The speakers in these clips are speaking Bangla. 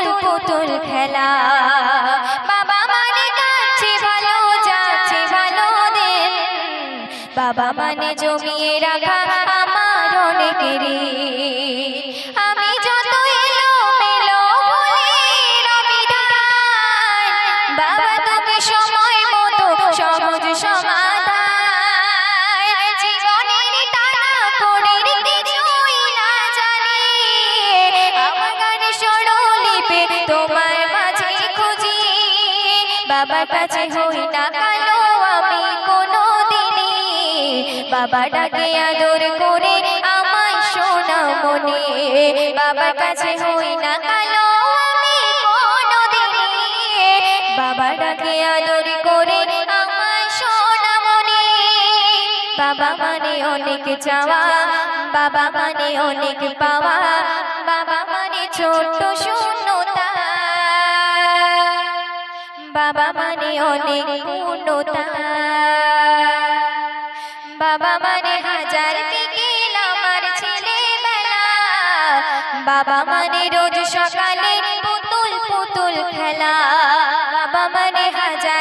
পুতুল পুতুল খেলা। বাবা মানে কাছে ভালো, যাচ্ছে ভালো দিন। বাবা মানে জমিয়ে রাখা আমার অনেকেরই আমি যত এলো মেলো বাবা তুমি সময় স্বরলিপি তোমার মাঝে খুঁজি। বাবার কাছে হই না কালো আমি কোনো দিনই বাবা ডাকে আদর করে আমায় সোনা মনে। বাবার কাছে হই না কালো আমি কোনো দিনই বাবা ডাকে আদর করে আমায় সোনা মনে। বাবা মানে অনেক চাওয়া। বাবা মানে অনেক পাওয়া। বাবা মানে ছোট্ট শূন্যতা মানে অনেক পূর্ণতা বাবা মানে হাজার বিকেল আমার ছেলেবেলা। বাবা মানে রোজ সকালে পুতুল পুতুল খেলা। বাবা মানে হাজার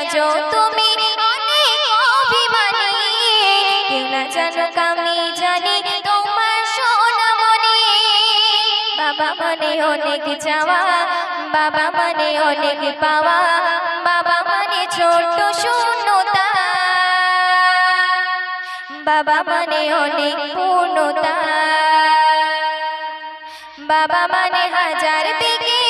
আজও তুমি অনেক অভিমানী। কেউ না জানো আমি জানি তোমার সোনা মনে বাবা মানে অনেক চাওয়া, বাবা মানে অনেক পাওয়া, বাবা মানে ছোট্ট শূন্যতা। বাবা মানে অনেক পূর্ণতা। বাবা মানে হাজার বিকেল